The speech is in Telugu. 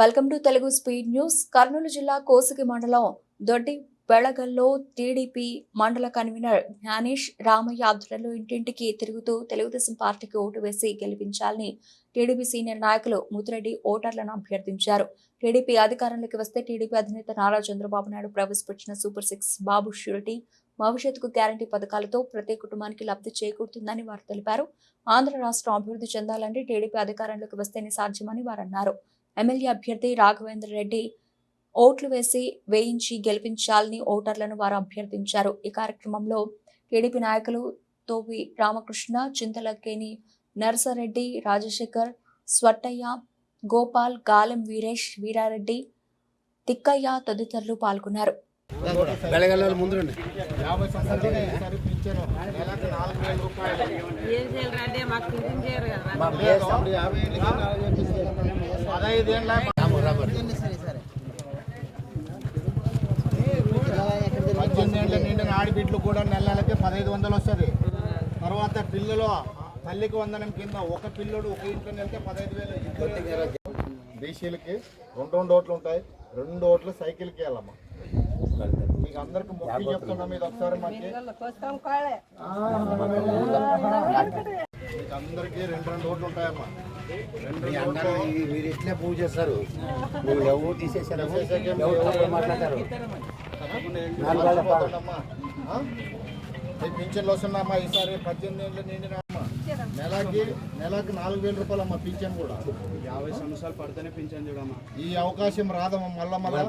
Welcome to Telugu speed news. Kurnool జిల్లా కోసిగి మండలం దొడ్డి బెళగల్లో టీడీపీ మండల కన్వీనర్ జ్ఞానేష్ రామయ్య ఆధ్వర్యంలో ఇంటింటికి తిరుగుతూ తెలుగుదేశం పార్టీకి ఓటు వేసి గెలిపించాలని టీడీపీ సీనియర్ నాయకులు ముతిరెడ్డి ఓటర్లను అభ్యర్థించారు. టీడీపీ అధికారంలోకి వస్తే టీడీపీ అధినేత నారా చంద్రబాబు నాయుడు ప్రవేశపెట్టిన సూపర్ సిక్స్ బాబు షూరిటీ భవిష్యత్తుకు గ్యారంటీ పథకాలతో ప్రతి కుటుంబానికి లబ్ధి చేకూరుతుందని వారు తెలిపారు. ఆంధ్ర రాష్ట్రం అభివృద్ధి చెందాలంటే టీడీపీ అధికారంలోకి వస్తేనే సాధ్యమని వారు అన్నారు ఎమ్మెల్యే అభ్యర్థి రాఘవేంద్ర రెడ్డి ఓట్లు వేసి వేయించి గెలిపించాలని ఓటర్లను వారు అభ్యర్థించారు. ఈ కార్యక్రమంలో టీడీపీ నాయకులు తోవి రామకృష్ణ చింతలకేని నరసరెడ్డి రాజశేఖర్ స్వట్టయ్య గోపాల్ గాలెం వీరేష్ వీరారెడ్డి తిక్కయ్య తదితరులు పాల్గొన్నారు. బెళగల్లాలు ముందుండి యాభై పద్దెనిమిది ఏళ్ళ నిండిన ఆడబిడ్లు కూడా నెల నెలకి పదహైదు వందలు వస్తుంది తర్వాత పిల్లలు తల్లికి వందనం కింద ఒక పిల్లడు ఒక ఇంట్లో వెళ్తే పదహైదు వేలు బీసీలకి రెండు రెండు ఓట్లు ఉంటాయి రెండు ఓట్లు సైకిల్కి వెళ్ళమ్మా. అందరికి రెండు రెండు ఓట్లు ఉంటాయమ్మా. రెండు మీ రెండు అందరూ ఓట్లు ఈ- మీరు ఎట్లా పూజ చేస్తారు. నువ్వు ఎవరు తప్పులు మాట్లాడతారు? పింఛన్లు వస్తున్నామ్మా ఈసారి పద్దెనిమిది ఏళ్ళు నిండినమ్మా నెలకి నెలకి నాలుగు వేల రూపాయలు అమ్మా పింఛన్ కూడా. యాభై సంవత్సరాలు పడితేనే పింఛన్ చూడమ్మా. ఈ అవకాశం రాదమ్మా మళ్ళా మళ్ళా.